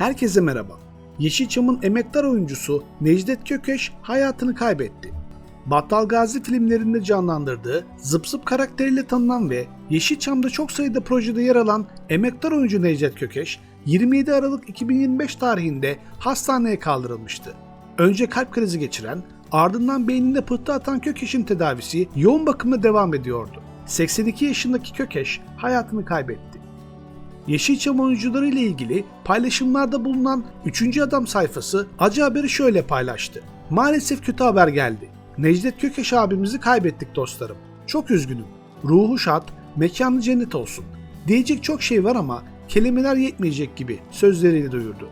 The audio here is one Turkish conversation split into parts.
Herkese merhaba. Yeşilçam'ın emektar oyuncusu Necdet Kökeş hayatını kaybetti. Battal Gazi filmlerinde canlandırdığı Zıp Zıp karakteriyle tanınan ve Yeşilçam'da çok sayıda projede yer alan emektar oyuncu Necdet Kökeş, 27 Aralık 2025 tarihinde hastaneye kaldırılmıştı. Önce kalp krizi geçiren, ardından beyninde pıhtı atan Kökeş'in tedavisi yoğun bakımda devam ediyordu. 82 yaşındaki Kökeş hayatını kaybetti. Yeşilçam oyuncuları ile ilgili paylaşımlarda bulunan 3. Adam sayfası acı haberi şöyle paylaştı. Maalesef kötü haber geldi. Necdet Kökeş abimizi kaybettik dostlarım. Çok üzgünüm. Ruhu şad, mekanı cennet olsun. Diyecek çok şey var ama kelimeler yetmeyecek gibi sözleriyle duyurdu.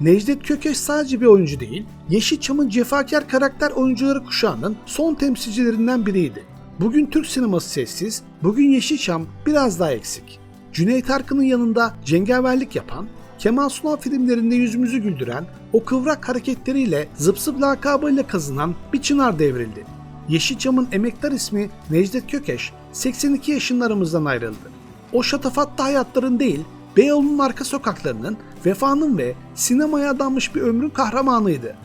Necdet Kökeş sadece bir oyuncu değil, Yeşilçam'ın cefakar karakter oyuncuları kuşağının son temsilcilerinden biriydi. Bugün Türk sineması sessiz, bugün Yeşilçam biraz daha eksik. Cüneyt Arkın'ın yanında cengaverlik yapan, Kemal Sunal filmlerinde yüzümüzü güldüren, o kıvrak hareketleriyle zıp zıp lakabıyla kazınan bir çınar devrildi. Yeşilçam'ın emektar ismi Necdet Kökeş 82 yaşında aramızdan ayrıldı. O şatafatlı hayatların değil, Beyoğlu'nun arka sokaklarının, vefanın ve sinemaya adanmış bir ömrün kahramanıydı.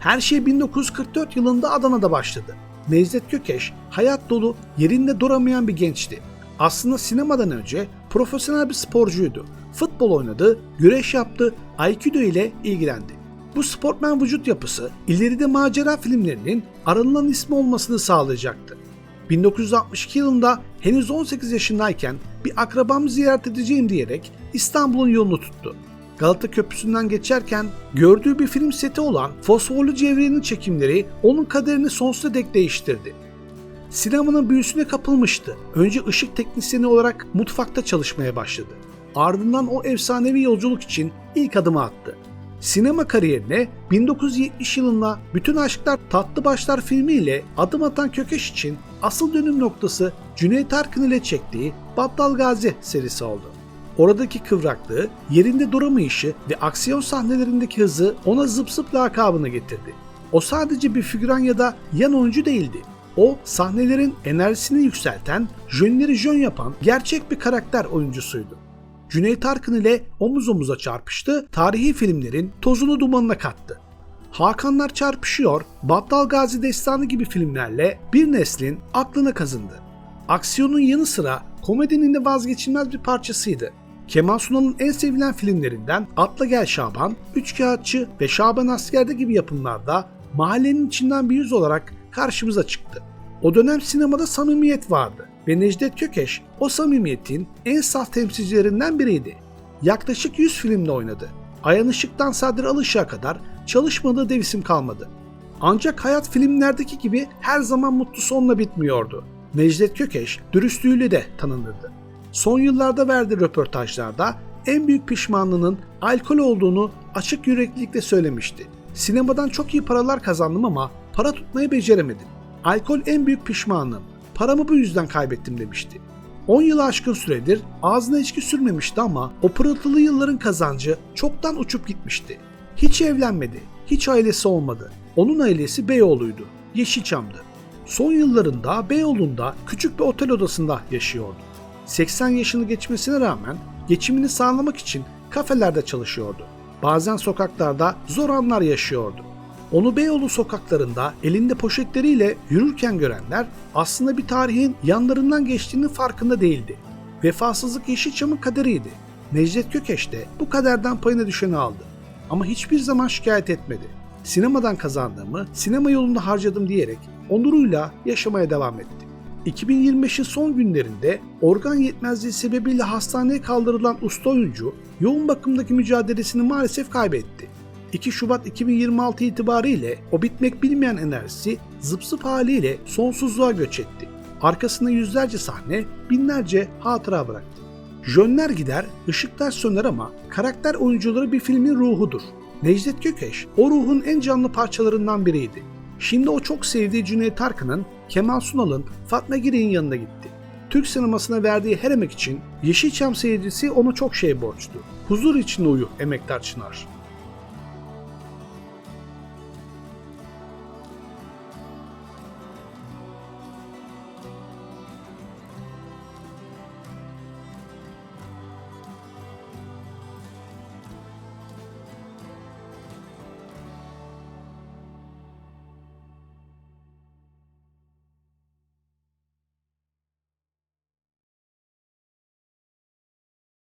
Her şey 1944 yılında Adana'da başladı. Necdet Kökeş hayat dolu, yerinde duramayan bir gençti. Aslında sinemadan önce profesyonel bir sporcuydu. Futbol oynadı, güreş yaptı, Aikido ile ilgilendi. Bu sportmen vücut yapısı ileride macera filmlerinin aranılan ismi olmasını sağlayacaktı. 1962 yılında henüz 18 yaşındayken bir akrabamı ziyaret edeceğim diyerek İstanbul'un yolunu tuttu. Galata Köprüsü'nden geçerken gördüğü bir film seti olan Fosforlu Cevriye'nin çekimleri onun kaderini sonsuza dek değiştirdi. Sinemanın büyüsüne kapılmıştı. Önce ışık teknisyeni olarak mutfakta çalışmaya başladı. Ardından o efsanevi yolculuk için ilk adımı attı. Sinema kariyerine 1970 yılında Bütün Aşklar Tatlı Başlar filmiyle adım atan Kökeş için asıl dönüm noktası Cüneyt Arkın ile çektiği Battal Gazi serisi oldu. Oradaki kıvraklığı, yerinde duramayışı ve aksiyon sahnelerindeki hızı ona zıp zıp lakabını getirdi. O sadece bir figüran ya da yan oyuncu değildi. O sahnelerin enerjisini yükselten, jönleri jön yapan gerçek bir karakter oyuncusuydu. Cüneyt Arkın ile omuz omuza çarpıştı, tarihi filmlerin tozunu dumanına kattı. Hakanlar çarpışıyor, Battal Gazi Destanı gibi filmlerle bir neslin aklına kazındı. Aksiyonun yanı sıra komedinin de vazgeçilmez bir parçasıydı. Kemal Sunal'ın en sevilen filmlerinden Atla Gel Şaban, Üç Kağıtçı ve Şaban Asker'de gibi yapımlarda mahallenin içinden bir yüz olarak karşımıza çıktı. O dönem sinemada samimiyet vardı ve Necdet Kökeş o samimiyetin en saf temsilcilerinden biriydi. Yaklaşık 100 filmde oynadı. Ayan Işık'tan Sadri Alışık'a kadar çalışmadığı dev isim kalmadı. Ancak hayat filmlerdeki gibi her zaman mutlu sonla bitmiyordu. Necdet Kökeş dürüstlüğüyle de tanınırdı. Son yıllarda verdiği röportajlarda en büyük pişmanlığının alkol olduğunu açık yüreklilikle söylemişti. Sinemadan çok iyi paralar kazandım ama para tutmayı beceremedim. Alkol en büyük pişmanlığım. Paramı bu yüzden kaybettim demişti. 10 yılı aşkın süredir ağzına içki sürmemişti ama o pırıltılı yılların kazancı çoktan uçup gitmişti. Hiç evlenmedi, hiç ailesi olmadı. Onun ailesi Beyoğlu'ydu, Yeşilçam'dı. Son yıllarında Beyoğlu'nda küçük bir otel odasında yaşıyordu. 80 yaşını geçmesine rağmen geçimini sağlamak için kafelerde çalışıyordu. Bazen sokaklarda zor anlar yaşıyordu. Onu Beyoğlu sokaklarında elinde poşetleriyle yürürken görenler aslında bir tarihin yanlarından geçtiğinin farkında değildi. Vefasızlık Yeşilçam'ın kaderiydi. Necdet Kökeş de bu kaderden payına düşeni aldı. Ama hiçbir zaman şikayet etmedi. Sinemadan kazandığımı sinema yolunda harcadım diyerek onuruyla yaşamaya devam etti. 2025'in son günlerinde organ yetmezliği sebebiyle hastaneye kaldırılan usta oyuncu yoğun bakımdaki mücadelesini maalesef kaybetti. 2 Şubat 2026 itibariyle o bitmek bilmeyen enerjisi zıp haliyle sonsuzluğa göç etti. Arkasında yüzlerce sahne, binlerce hatıra bıraktı. Jönler gider, ışıklar söner ama karakter oyuncuları bir filmin ruhudur. Necdet Gökeş o ruhun en canlı parçalarından biriydi. Şimdi o çok sevdiği Cüneyt Arkın'ın, Kemal Sunal'ın, Fatma Giri'nin yanına gitti. Türk sinemasına verdiği her emek için Yeşilçam seyircisi ona çok şey borçlu. Huzur içinde uyu emektar Çınar.